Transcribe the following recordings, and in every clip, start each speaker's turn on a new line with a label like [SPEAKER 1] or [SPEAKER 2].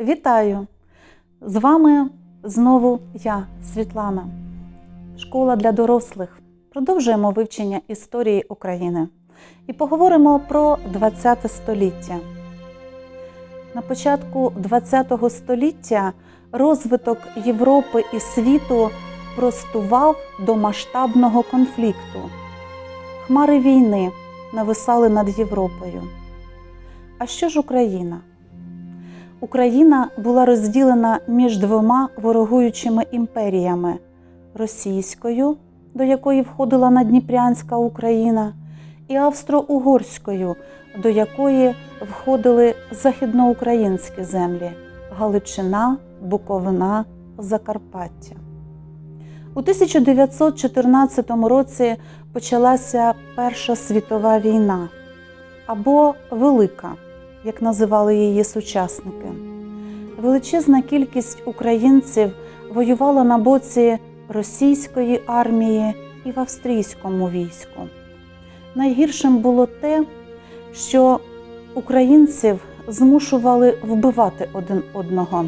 [SPEAKER 1] Вітаю! З вами знову я, Світлана, школа для дорослих. Продовжуємо вивчення історії України і поговоримо про ХХ століття. На початку ХХ століття розвиток Європи і світу простував до масштабного конфлікту. Хмари війни нависали над Європою. А що ж Україна? Україна була розділена між двома ворогуючими імперіями російською, до якої входила Надніпрянська Україна, і австро-угорською, до якої входили західноукраїнські землі Галичина, Буковина, Закарпаття. У 1914 році почалася Перша світова війна або Велика як називали її сучасники. Величезна кількість українців воювала на боці російської армії і в австрійському війську. Найгіршим було те, що українців змушували вбивати один одного.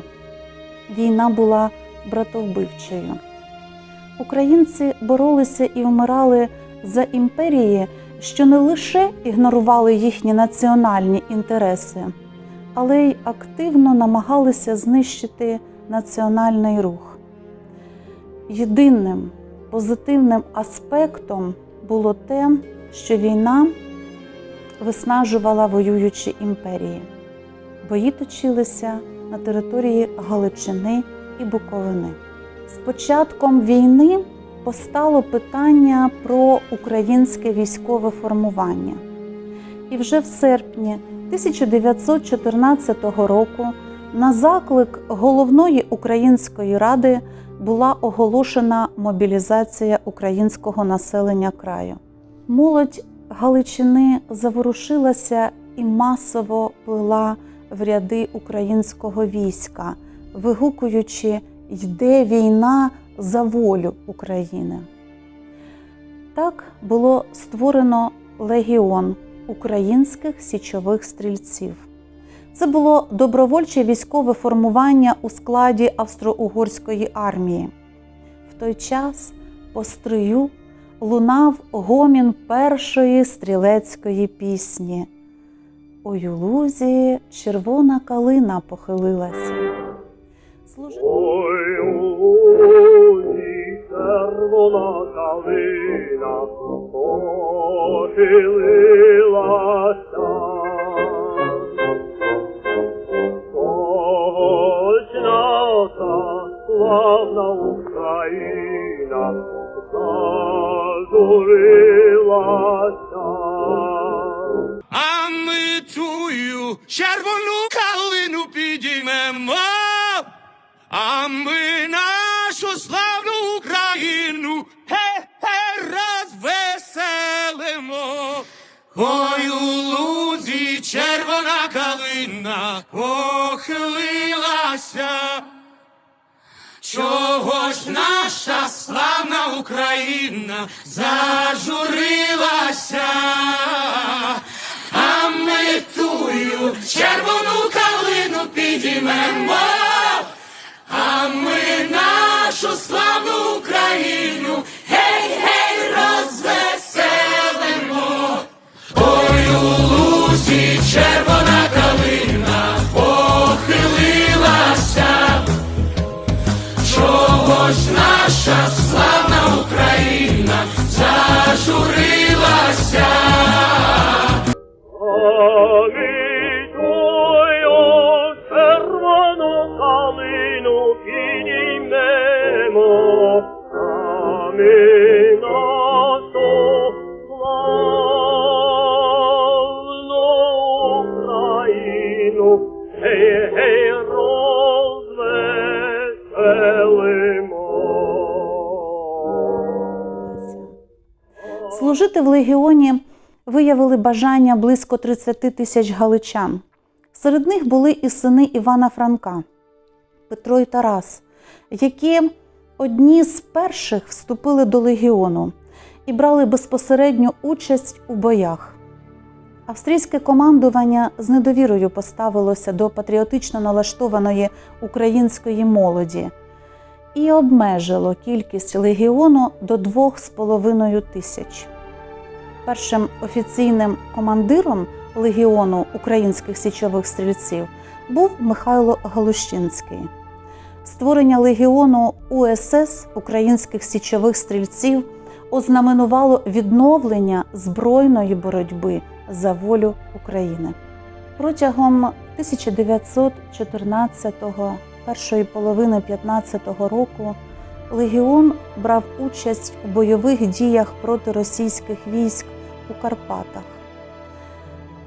[SPEAKER 1] Війна була братовбивчою. Українці боролися і вмирали за імперії що не лише ігнорували їхні національні інтереси, але й активно намагалися знищити національний рух. Єдиним позитивним аспектом було те, що війна виснажувала воюючі імперії. Бої точилися на території Галичини і Буковини. З початком війни постало питання про українське військове формування. І вже в серпні 1914 року на заклик головної української ради була оголошена мобілізація українського населення краю. Молодь Галичини заворушилася і масово плила в ряди українського війська, вигукуючи Йде війна за волю України. Так було створено легіон українських січових стрільців. Це було добровольче військове формування у складі Австро-Угорської армії. В той час по стрию лунав гомін першої стрілецької пісні. У лузі червона калина похилилася. Служити...
[SPEAKER 2] Ой, лузі червона калина похилилася. Славна Україна зажурилася.
[SPEAKER 3] А ми тую червону а ми нашу славну Україну ге-ге розвеселимо. Ой, у лузі червона калина похилилася. Чого ж наша славна Україна зажурилася, а ми тую червону калину підіймемо, ми нашу славну Україну гей, гей, розвеселимо. Ой, у лузі червона калина похилилася. Чого ж наша славна Україна зажурилася?
[SPEAKER 1] Служити в легіоні виявили бажання близько 30 тисяч галичан. Серед них були і сини Івана Франка, Петро і Тарас, які одні з перших вступили до легіону і брали безпосередню участь у боях. Австрійське командування з недовірою поставилося до патріотично налаштованої української молоді і обмежило кількість легіону до 2,5 тисяч. Першим офіційним командиром легіону українських січових стрільців був Михайло Галущинський. Створення легіону УСС українських січових стрільців ознаменувало відновлення збройної боротьби за волю України. Протягом 1914-го, першої половини 15-го року легіон брав участь у бойових діях проти російських військ у Карпатах.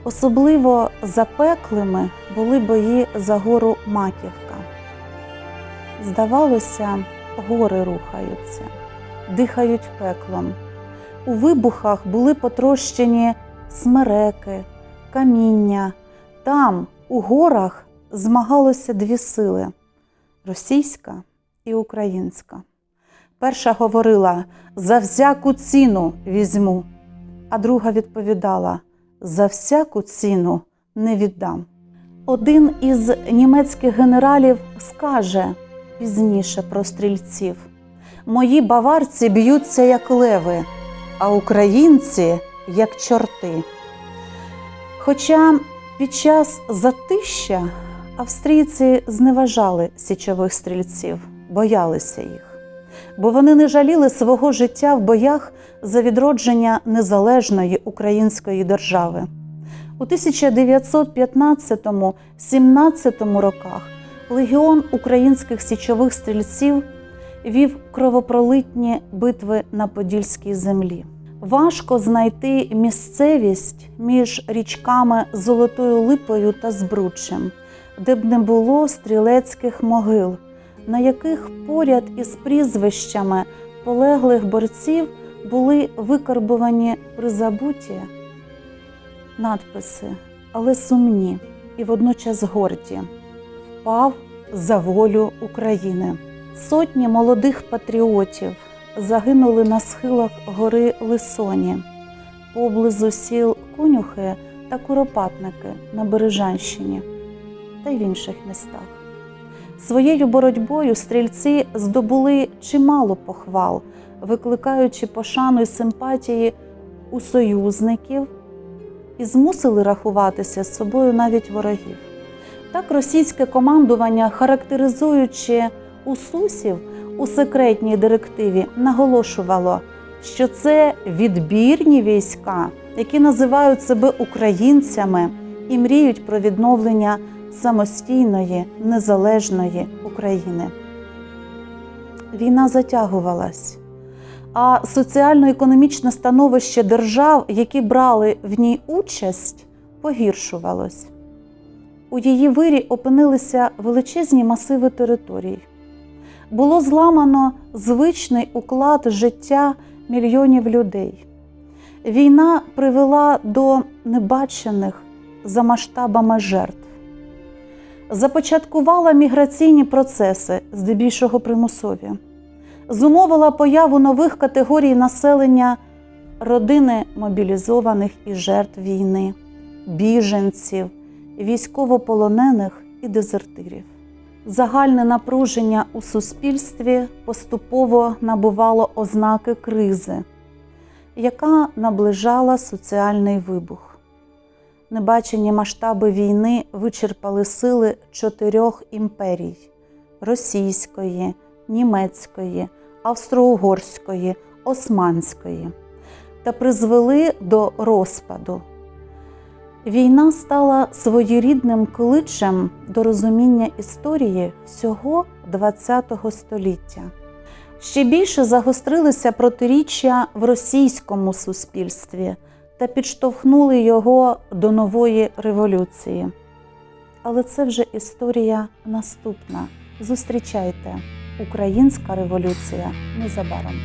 [SPEAKER 1] Особливо запеклими були бої за гору Маківка. Здавалося, гори рухаються, дихають пеклом. У вибухах були потрощені смереки, каміння. Там, у горах, змагалося дві сили російська і українська. Перша говорила за всяку ціну візьму, а друга відповідала за всяку ціну не віддам. Один із німецьких генералів скаже пізніше про стрільців: Мої баварці б'ються як леви, а українці як чорти. Хоча під час затища австрійці зневажали січових стрільців, боялися їх, бо вони не жаліли свого життя в боях за відродження незалежної української держави. У 1915-17 роках легіон українських січових стрільців вів кровопролитні битви на Подільській землі. Важко знайти місцевість між річками Золотою Липою та Збруччям, де б не було стрілецьких могил, на яких поряд із прізвищами полеглих борців були викарбувані призабуті надписи, але сумні і водночас горді. Впав за волю України. Сотні молодих патріотів загинули на схилах гори Лисоні, поблизу сіл Конюхи та Куропатники на Бережанщині та й в інших містах. Своєю боротьбою стрільці здобули чимало похвал, викликаючи пошану й симпатії у союзників і змусили рахуватися з собою навіть ворогів. Так російське командування, характеризуючи усусів у секретній директиві, наголошувало, що це відбірні війська, які називають себе українцями і мріють про відновлення самостійної незалежної України. Війна затягувалась, а соціально-економічне становище держав, які брали в ній участь, погіршувалось. У її вирі опинилися величезні масиви територій. Було зламано звичний уклад життя мільйонів людей. Війна привела до небачених за масштабами жертв, започаткувала міграційні процеси, здебільшого примусові, зумовила появу нових категорій населення родини мобілізованих і жертв війни, біженців, військовополонених і дезертирів. Загальне напруження у суспільстві поступово набувало ознаки кризи, яка наближала соціальний вибух. Небачені масштаби війни вичерпали сили чотирьох імперій російської, німецької, австро-угорської, османської та призвели до розпаду. Війна стала своєрідним кличем до розуміння історії всього ХХ століття. Ще більше загострилися протиріччя в російському суспільстві та підштовхнули його до нової революції. Але це вже історія наступна. Зустрічайте! Українська революція незабаром.